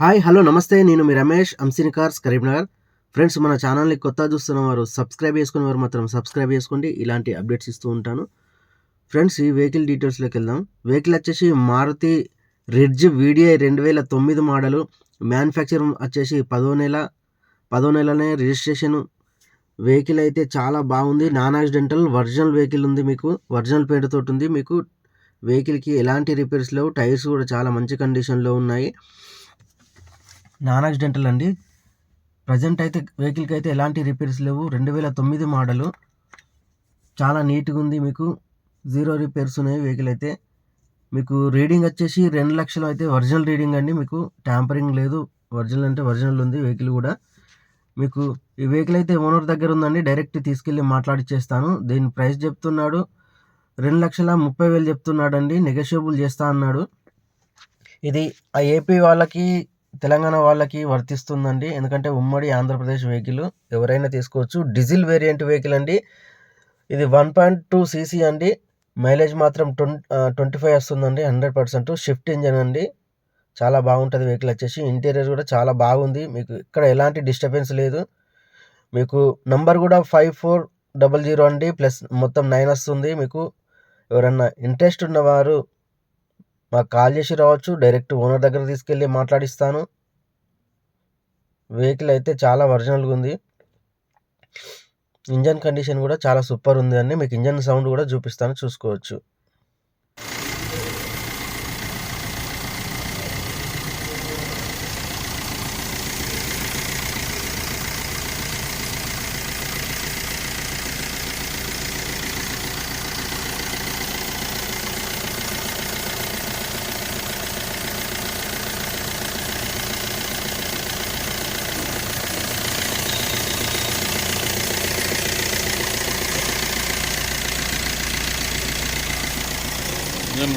Hi hello నమస్తే. నేను మీ రమేష్ అంసిని కార్స్ కరీంనగర్. ఫ్రెండ్స్ మన ఛానల్ని కొత్త చూస్తున్న వారు సబ్స్క్రైబ్ చేసుకునే వారు మాత్రం సబ్స్క్రైబ్ చేసుకోండి. ఇలాంటి అప్డేట్స్ ఇస్తూ ఉంటాను. ఫ్రెండ్స్ ఈ వెహికల్ డీటెయిల్స్లోకి వెళ్దాం. వెహికల్ వచ్చేసి మారుతి రిడ్జ్ వీడిఐ రెండు వేల తొమ్మిది మోడలు. మ్యానుఫ్యాక్చర్ వచ్చేసి పదో నెల పదో నెలనే రిజిస్ట్రేషన్ వెహికల్ అయితే చాలా బాగుంది. నాన్ యాక్సిడెంటల్ ఒరిజినల్ వెహికల్ ఉంది మీకు. ఒరిజినల్ పేరుతో ఉంది మీకు. వెహికల్కి ఎలాంటి రిపేర్స్ లేవు. టైర్స్ కూడా చాలా మంచి కండిషన్లో ఉన్నాయి. నాన్ యాక్సిడెంటల్ అండి. ప్రజెంట్ అయితే వెహికల్కి అయితే ఎలాంటి రిపేర్స్ లేవు. రెండు వేల తొమ్మిది మోడలు. చాలా నీట్గా ఉంది మీకు. జీరో రిపేర్స్ ఉన్నాయి వెహికల్ అయితే. మీకు రీడింగ్ వచ్చేసి రెండు లక్షలు అయితే ఒరిజినల్ రీడింగ్ అండి మీకు. ట్యాంపరింగ్ లేదు. ఒరిజినల్ అంటే ఒరిజినల్ ఉంది వెహికల్ కూడా. మీకు ఈ వెహికల్ అయితే ఓనర్ దగ్గర ఉందండి. డైరెక్ట్ తీసుకెళ్ళి మాట్లాడిచ్చేస్తాను. దీని ప్రైస్ చెప్తున్నాడు. రెండు లక్షల ముప్పై వేలు చెప్తున్నాడు అండి నెగోషియబుల్ చేస్తా అన్నాడు. ఇది ఆ ఏపీ వాళ్ళకి తెలంగాణ వాళ్ళకి వర్తిస్తుందండి. ఎందుకంటే ఉమ్మడి ఆంధ్రప్రదేశ్ వెహికల్ ఎవరైనా తీసుకోవచ్చు. డీజిల్ వేరియంట్ వెహికల్ అండి. ఇది వన్ పాయింట్ టూ సీసీ అండి. మైలేజ్ మాత్రం ట్వంటీ ట్వంటీ ఫైవ్ వస్తుందండి. హండ్రెడ్ పర్సెంట్ షిఫ్ట్ ఇంజన్ అండి. చాలా బాగుంటుంది వెహికల్ వచ్చేసి. ఇంటీరియర్ కూడా చాలా బాగుంది. మీకు ఇక్కడ ఎలాంటి డిస్టర్బెన్స్ లేదు. మీకు నంబర్ కూడా ఫైవ్ ఫోర్ డబల్ జీరో అండి. ప్లస్ మొత్తం నైన్ వస్తుంది. మీకు ఎవరన్నా ఇంట్రెస్ట్ ఉన్నవారు మాకు కాల్ చేసి రావచ్చు డైరెక్ట్ ఓనర్ దగ్గర తీసుకెళ్ళి మాట్లాడిస్తాను. వెహికల్ అయితే చాలా ఒరిజినల్గా ఉంది. ఇంజన్ కండిషన్ కూడా చాలా సూపర్ ఉంది అండి. మీకు ఇంజన్ సౌండ్ కూడా చూపిస్తాను చూసుకోవచ్చు. ఇంజన్